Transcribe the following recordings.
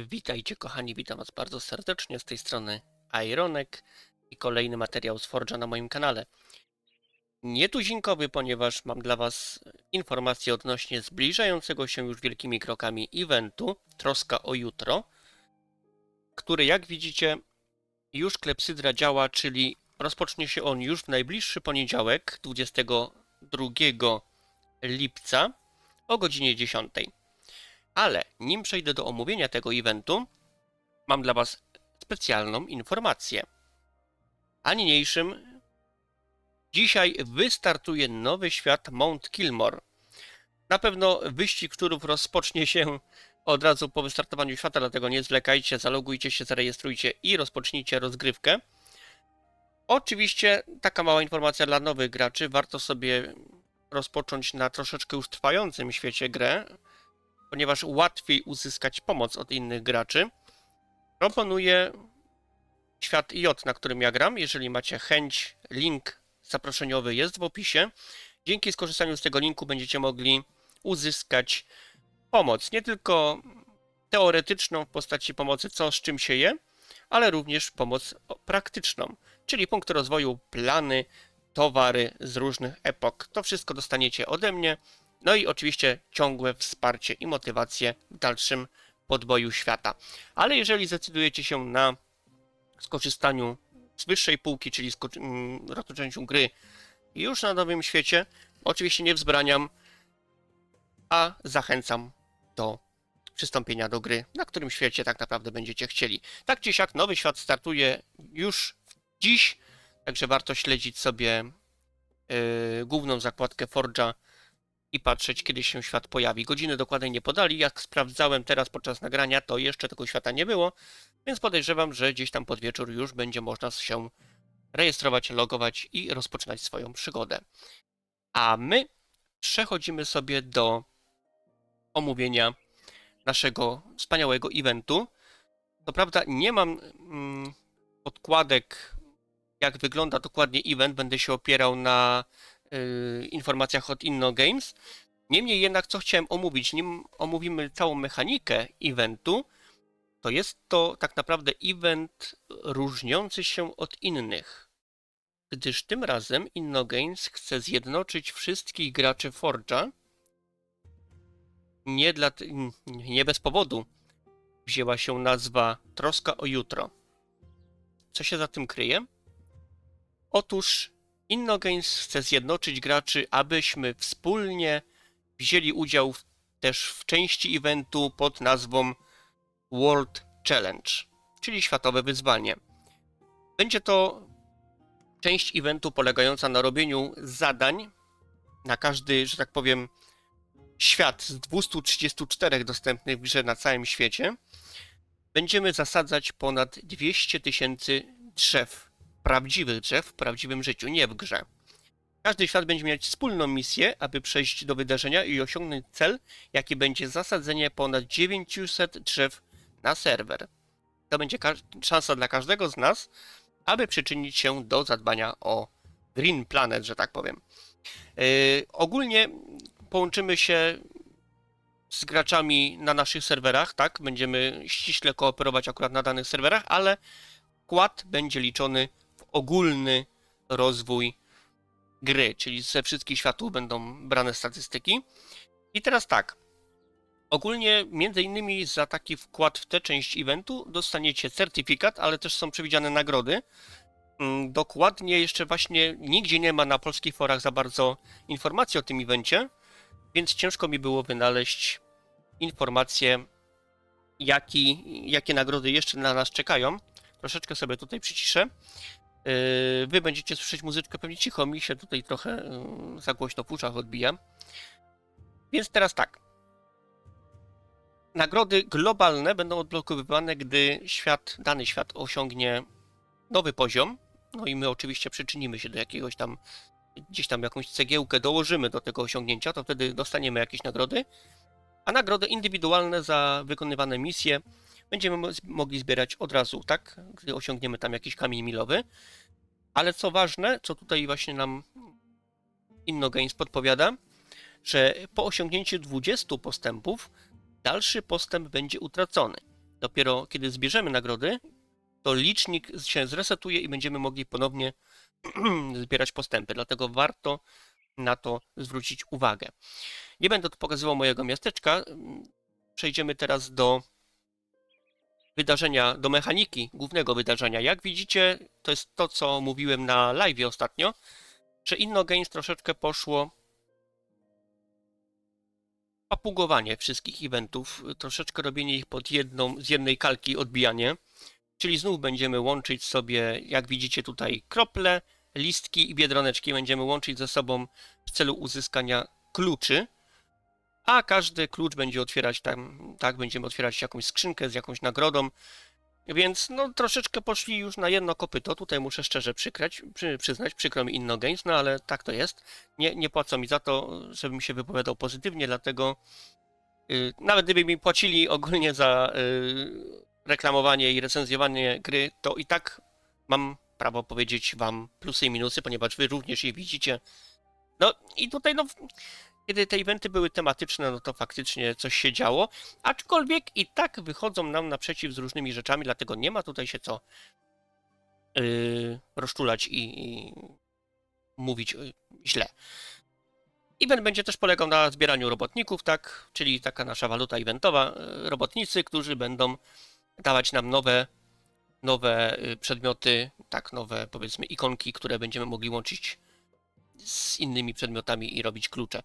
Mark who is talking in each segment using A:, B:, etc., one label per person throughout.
A: Witajcie kochani, witam was bardzo serdecznie z tej strony Ironek i kolejny materiał z Forge'a na moim kanale. Nietuzinkowy, ponieważ mam dla was informacje odnośnie zbliżającego się już wielkimi krokami eventu Troska o jutro, który jak widzicie już klepsydra działa, czyli rozpocznie się on już w najbliższy poniedziałek 22 lipca o godzinie 10. Ale nim przejdę do omówienia tego eventu, mam dla Was specjalną informację. A niniejszym, dzisiaj wystartuje nowy świat Mount Kilmore. Na pewno wyścig turów rozpocznie się od razu po wystartowaniu świata, dlatego nie zwlekajcie, zalogujcie się, zarejestrujcie i rozpocznijcie rozgrywkę. Oczywiście taka mała informacja dla nowych graczy, warto sobie rozpocząć na troszeczkę już trwającym świecie grę, ponieważ łatwiej uzyskać pomoc od innych graczy. Proponuję świat J, na którym ja gram. Jeżeli macie chęć, link zaproszeniowy jest w opisie. Dzięki skorzystaniu z tego linku będziecie mogli uzyskać pomoc. Nie tylko teoretyczną w postaci pomocy, co z czym się je, ale również pomoc praktyczną, czyli punkty rozwoju, plany, towary z różnych epok. To wszystko dostaniecie ode mnie. No i oczywiście ciągłe wsparcie i motywację w dalszym podboju świata. Ale jeżeli zdecydujecie się na skorzystaniu z wyższej półki, czyli mm, rozpoczęciu gry już na nowym świecie, oczywiście nie wzbraniam, a zachęcam do przystąpienia do gry, na którym świecie tak naprawdę będziecie chcieli. Tak czy siak, nowy świat startuje już dziś, także warto śledzić sobie yy, główną zakładkę Forge'a i patrzeć, kiedy się świat pojawi. Godziny dokładnie nie podali. Jak sprawdzałem teraz podczas nagrania, to jeszcze tego świata nie było, więc podejrzewam, że gdzieś tam pod wieczór już będzie można się rejestrować, logować i rozpoczynać swoją przygodę. A my przechodzimy sobie do omówienia naszego wspaniałego eventu. To prawda, nie mam mm, podkładek, jak wygląda dokładnie event. Będę się opierał na informacjach od Inno Games. Niemniej jednak, co chciałem omówić, nim omówimy całą mechanikę eventu, to jest to tak naprawdę event różniący się od innych. Gdyż tym razem Inno Games chce zjednoczyć wszystkich graczy Forge'a. Nie, dla, nie bez powodu wzięła się nazwa Troska o jutro. Co się za tym kryje? Otóż InnoGames chce zjednoczyć graczy, abyśmy wspólnie wzięli udział w, też w części eventu pod nazwą World Challenge, czyli światowe wyzwanie. Będzie to część eventu polegająca na robieniu zadań na każdy, że tak powiem, świat z 234 dostępnych w grze na całym świecie. Będziemy zasadzać ponad 200 tysięcy drzew prawdziwych drzew w prawdziwym życiu, nie w grze. Każdy świat będzie mieć wspólną misję, aby przejść do wydarzenia i osiągnąć cel, jaki będzie zasadzenie ponad 900 drzew na serwer. To będzie szansa dla każdego z nas, aby przyczynić się do zadbania o Green Planet, że tak powiem. Yy, ogólnie połączymy się z graczami na naszych serwerach, tak? Będziemy ściśle kooperować akurat na danych serwerach, ale wkład będzie liczony ogólny rozwój gry, czyli ze wszystkich światów będą brane statystyki. I teraz tak. Ogólnie, między innymi za taki wkład w tę część eventu dostaniecie certyfikat, ale też są przewidziane nagrody. Mm, dokładnie jeszcze właśnie nigdzie nie ma na polskich forach za bardzo informacji o tym evencie, więc ciężko mi było wynaleźć informacje, jaki, jakie nagrody jeszcze na nas czekają. Troszeczkę sobie tutaj przyciszę. Yy, wy będziecie słyszeć muzyczkę pewnie cicho, mi się tutaj trochę yy, za głośno w uszach odbija. Więc teraz tak. Nagrody globalne będą odblokowywane, gdy świat, dany świat osiągnie nowy poziom. No i my oczywiście przyczynimy się do jakiegoś tam, gdzieś tam jakąś cegiełkę dołożymy do tego osiągnięcia, to wtedy dostaniemy jakieś nagrody. A nagrody indywidualne za wykonywane misje będziemy mogli zbierać od razu, tak? Gdy osiągniemy tam jakiś kamień milowy. Ale co ważne, co tutaj właśnie nam InnoGames podpowiada, że po osiągnięciu 20 postępów dalszy postęp będzie utracony. dopiero kiedy zbierzemy nagrody, to licznik się zresetuje i będziemy mogli ponownie zbierać postępy. Dlatego warto na to zwrócić uwagę. Nie będę tu pokazywał mojego miasteczka. Przejdziemy teraz do wydarzenia, do mechaniki głównego wydarzenia. Jak widzicie, to jest to, co mówiłem na live ostatnio, że InnoGames troszeczkę poszło papugowanie wszystkich eventów, troszeczkę robienie ich pod jedną, z jednej kalki odbijanie, czyli znów będziemy łączyć sobie, jak widzicie tutaj, krople, listki i biedroneczki będziemy łączyć ze sobą w celu uzyskania kluczy, a każdy klucz będzie otwierać tam, tak, będziemy otwierać jakąś skrzynkę z jakąś nagrodą, więc no troszeczkę poszli już na jedno kopyto, tutaj muszę szczerze przykrać, przy, przyznać, przykro mi Inno Games, no ale tak to jest. Nie, nie płacą mi za to, żebym się wypowiadał pozytywnie, dlatego yy, nawet gdyby mi płacili ogólnie za yy, reklamowanie i recenzjowanie gry, to i tak mam prawo powiedzieć wam plusy i minusy, ponieważ wy również je widzicie. No i tutaj no kiedy te eventy były tematyczne, no to faktycznie coś się działo, aczkolwiek i tak wychodzą nam naprzeciw z różnymi rzeczami, dlatego nie ma tutaj się co yy, rozczulać i, i mówić yy, źle. Event będzie też polegał na zbieraniu robotników, tak, czyli taka nasza waluta eventowa, yy, robotnicy, którzy będą dawać nam nowe, nowe yy, przedmioty, tak, nowe powiedzmy ikonki, które będziemy mogli łączyć z innymi przedmiotami i robić klucze.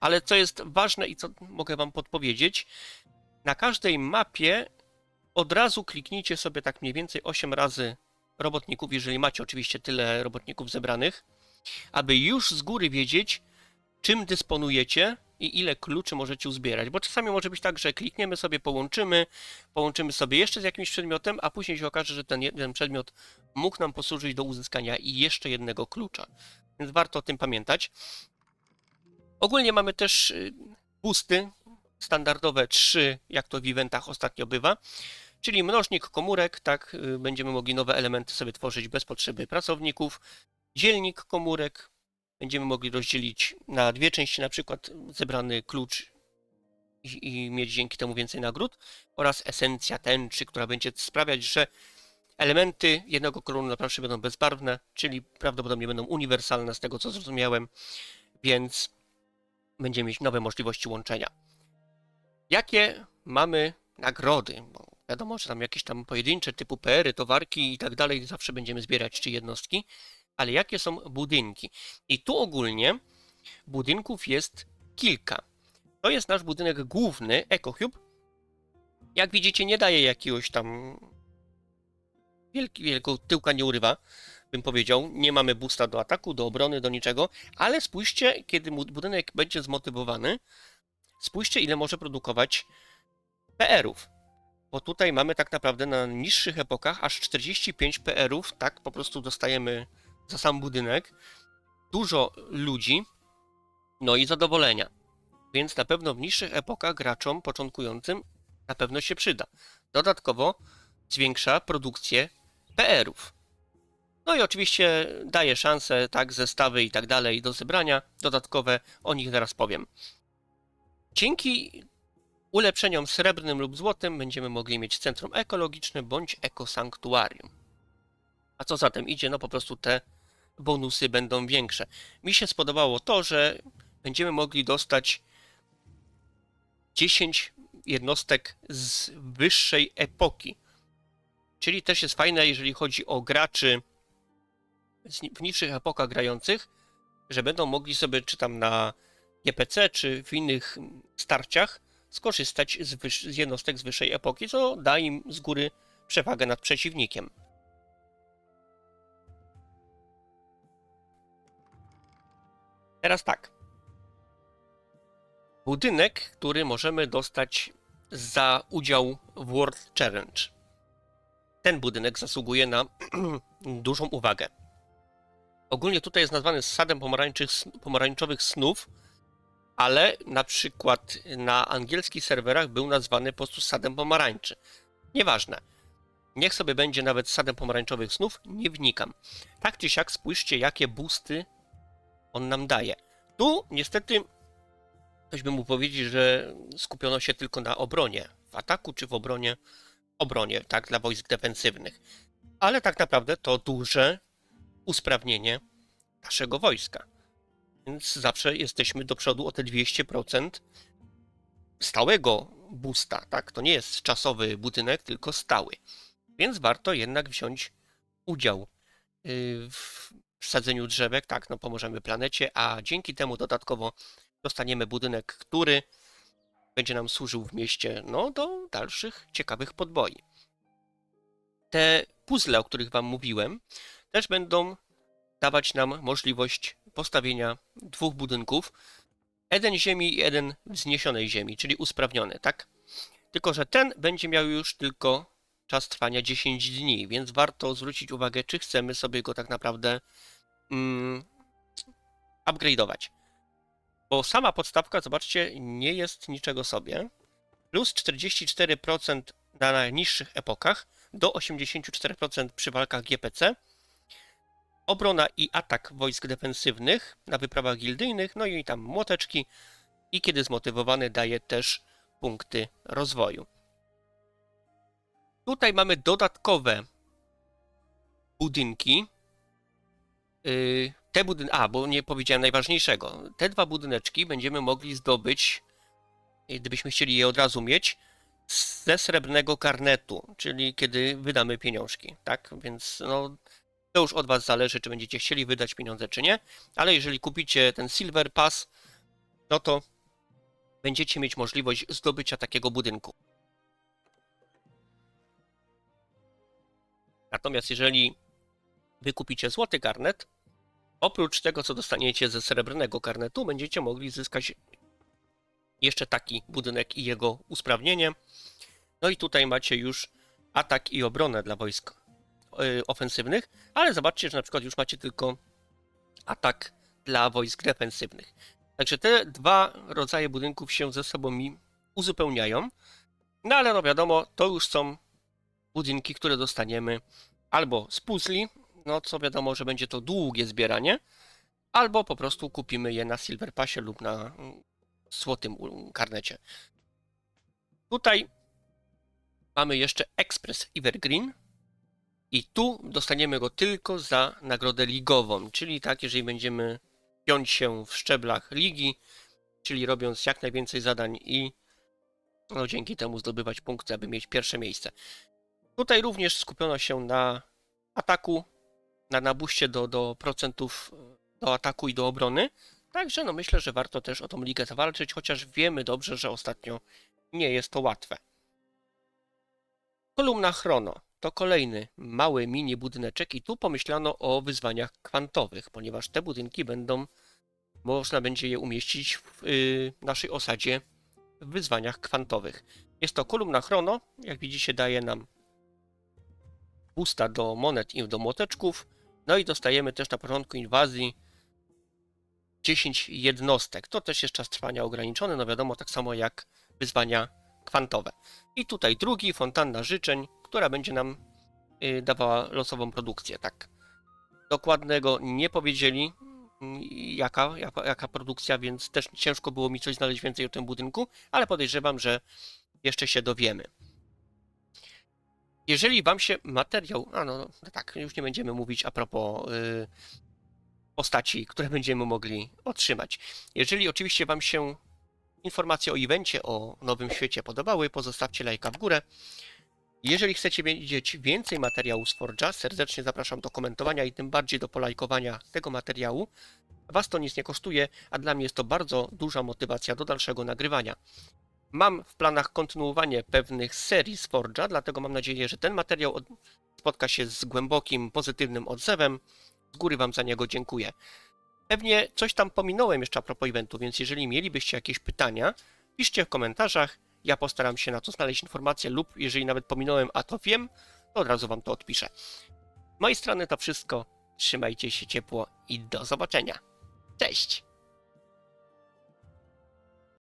A: Ale co jest ważne i co mogę Wam podpowiedzieć, na każdej mapie od razu kliknijcie sobie tak mniej więcej 8 razy robotników, jeżeli macie oczywiście tyle robotników zebranych, aby już z góry wiedzieć, czym dysponujecie i ile kluczy możecie uzbierać. Bo czasami może być tak, że klikniemy sobie, połączymy, połączymy sobie jeszcze z jakimś przedmiotem, a później się okaże, że ten jeden przedmiot mógł nam posłużyć do uzyskania jeszcze jednego klucza. Więc warto o tym pamiętać. Ogólnie mamy też y, boosty, standardowe 3, jak to w eventach ostatnio bywa, czyli mnożnik komórek, tak, y, będziemy mogli nowe elementy sobie tworzyć bez potrzeby pracowników, dzielnik komórek, będziemy mogli rozdzielić na dwie części, na przykład zebrany klucz i, i mieć dzięki temu więcej nagród, oraz esencja tęczy, która będzie sprawiać, że elementy jednego koloru naprawdę będą bezbarwne, czyli prawdopodobnie będą uniwersalne z tego co zrozumiałem, więc będziemy mieć nowe możliwości łączenia. Jakie mamy nagrody? Bo wiadomo, że tam jakieś tam pojedyncze typu PR-y, towarki i tak dalej zawsze będziemy zbierać, czy jednostki, ale jakie są budynki? I tu ogólnie budynków jest kilka. To jest nasz budynek główny, EcoHub. Jak widzicie, nie daje jakiegoś tam wielki, wielkiego tyłka nie urywa, bym powiedział. Nie mamy boosta do ataku, do obrony, do niczego, ale spójrzcie, kiedy budynek będzie zmotywowany, spójrzcie, ile może produkować PR-ów. Bo tutaj mamy tak naprawdę na niższych epokach aż 45 PR-ów, tak po prostu dostajemy za sam budynek. Dużo ludzi, no i zadowolenia. Więc na pewno w niższych epokach graczom początkującym na pewno się przyda. Dodatkowo zwiększa produkcję PR-ów. No i oczywiście daje szanse, tak, zestawy i tak dalej do zebrania dodatkowe, o nich zaraz powiem. Dzięki ulepszeniom srebrnym lub złotym będziemy mogli mieć centrum ekologiczne bądź ekosanktuarium. A co zatem idzie? No po prostu te bonusy będą większe. Mi się spodobało to, że będziemy mogli dostać 10 jednostek z wyższej epoki. Czyli też jest fajne, jeżeli chodzi o graczy w niższych epokach grających, że będą mogli sobie, czy tam na GPC, czy w innych starciach, skorzystać z, wyż- z jednostek z wyższej epoki, co da im z góry przewagę nad przeciwnikiem. Teraz tak. Budynek, który możemy dostać za udział w World Challenge. Ten budynek zasługuje na dużą uwagę. Ogólnie tutaj jest nazwany sadem pomarańczowych snów, ale na przykład na angielskich serwerach był nazwany po prostu sadem pomarańczy. Nieważne. Niech sobie będzie nawet sadem pomarańczowych snów, nie wnikam. Tak czy siak spójrzcie, jakie boosty on nam daje. Tu niestety ktoś by mógł powiedzieć, że skupiono się tylko na obronie. W ataku czy w obronie obronie, tak, dla wojsk defensywnych. Ale tak naprawdę to duże usprawnienie naszego wojska. Więc zawsze jesteśmy do przodu o te 200% stałego boosta, tak? To nie jest czasowy budynek, tylko stały. Więc warto jednak wziąć udział y, w sadzeniu drzewek, tak, no pomożemy planecie, a dzięki temu dodatkowo dostaniemy budynek, który będzie nam służył w mieście, no, do dalszych ciekawych podboi. Te puzzle, o których wam mówiłem, też będą dawać nam możliwość postawienia dwóch budynków. Jeden ziemi i jeden wzniesionej ziemi, czyli usprawniony, tak? Tylko, że ten będzie miał już tylko czas trwania 10 dni, więc warto zwrócić uwagę, czy chcemy sobie go tak naprawdę mm, upgrade'ować. Bo sama podstawka, zobaczcie, nie jest niczego sobie. Plus 44% na najniższych epokach, do 84% przy walkach GPC. Obrona i atak wojsk defensywnych na wyprawach gildyjnych, no i tam młoteczki. I kiedy zmotywowany daje też punkty rozwoju. Tutaj mamy dodatkowe budynki. Yy, te budynki, a bo nie powiedziałem najważniejszego. Te dwa budyneczki będziemy mogli zdobyć, gdybyśmy chcieli je od razu mieć, ze srebrnego karnetu, czyli kiedy wydamy pieniążki, tak? Więc no, to już od Was zależy, czy będziecie chcieli wydać pieniądze, czy nie. Ale jeżeli kupicie ten Silver Pass, no to będziecie mieć możliwość zdobycia takiego budynku. Natomiast jeżeli wykupicie złoty karnet, oprócz tego, co dostaniecie ze srebrnego karnetu, będziecie mogli zyskać jeszcze taki budynek i jego usprawnienie. No i tutaj macie już atak i obronę dla wojsk y, ofensywnych, ale zobaczcie, że na przykład już macie tylko atak dla wojsk defensywnych. Także te dwa rodzaje budynków się ze sobą mi uzupełniają. No ale no wiadomo, to już są budynki, które dostaniemy albo z puzli, no co wiadomo, że będzie to długie zbieranie, albo po prostu kupimy je na Silver Passie lub na mm, złotym karnecie. Tutaj mamy jeszcze Express Evergreen i tu dostaniemy go tylko za nagrodę ligową, czyli tak, jeżeli będziemy piąć się w szczeblach ligi, czyli robiąc jak najwięcej zadań i no, dzięki temu zdobywać punkty, aby mieć pierwsze miejsce. Tutaj również skupiono się na ataku, na nabuście do, do procentów e, do ataku i do obrony. Także no myślę, że warto też o tą ligę zawalczyć, chociaż wiemy dobrze, że ostatnio nie jest to łatwe. Kolumna Chrono to kolejny mały mini budyneczek i tu pomyślano o wyzwaniach kwantowych, ponieważ te budynki będą, można będzie je umieścić w y, naszej osadzie w wyzwaniach kwantowych. Jest to kolumna Chrono, jak widzicie daje nam boosta do monet i do młoteczków. No i dostajemy też na początku inwazji 10 jednostek. To też jest czas trwania ograniczony, no wiadomo, tak samo jak wyzwania kwantowe. I tutaj drugi, fontanna życzeń, która będzie nam y, dawała losową produkcję, tak. Dokładnego nie powiedzieli, mm, jaka, jaka, jaka produkcja, więc też ciężko było mi coś znaleźć więcej o tym budynku, ale podejrzewam, że jeszcze się dowiemy. Jeżeli Wam się materiał. A no, no tak, już nie będziemy mówić a propos y, postaci, które będziemy mogli otrzymać. Jeżeli oczywiście Wam się informacje o evencie, o nowym świecie podobały, pozostawcie lajka w górę. Jeżeli chcecie wiedzieć więcej materiału z Forge'a, serdecznie zapraszam do komentowania i tym bardziej do polajkowania tego materiału. Was to nic nie kosztuje, a dla mnie jest to bardzo duża motywacja do dalszego nagrywania. Mam w planach kontynuowanie pewnych serii z Forge'a, dlatego mam nadzieję, że ten materiał od- spotka się z głębokim, pozytywnym odzewem. Z góry Wam za niego dziękuję. Pewnie coś tam pominąłem jeszcze a propos eventu, więc jeżeli mielibyście jakieś pytania, piszcie w komentarzach. Ja postaram się na to znaleźć informacje lub jeżeli nawet pominąłem, a to wiem, to od razu Wam to odpiszę. Z mojej strony to wszystko. Trzymajcie się ciepło i do zobaczenia. Cześć!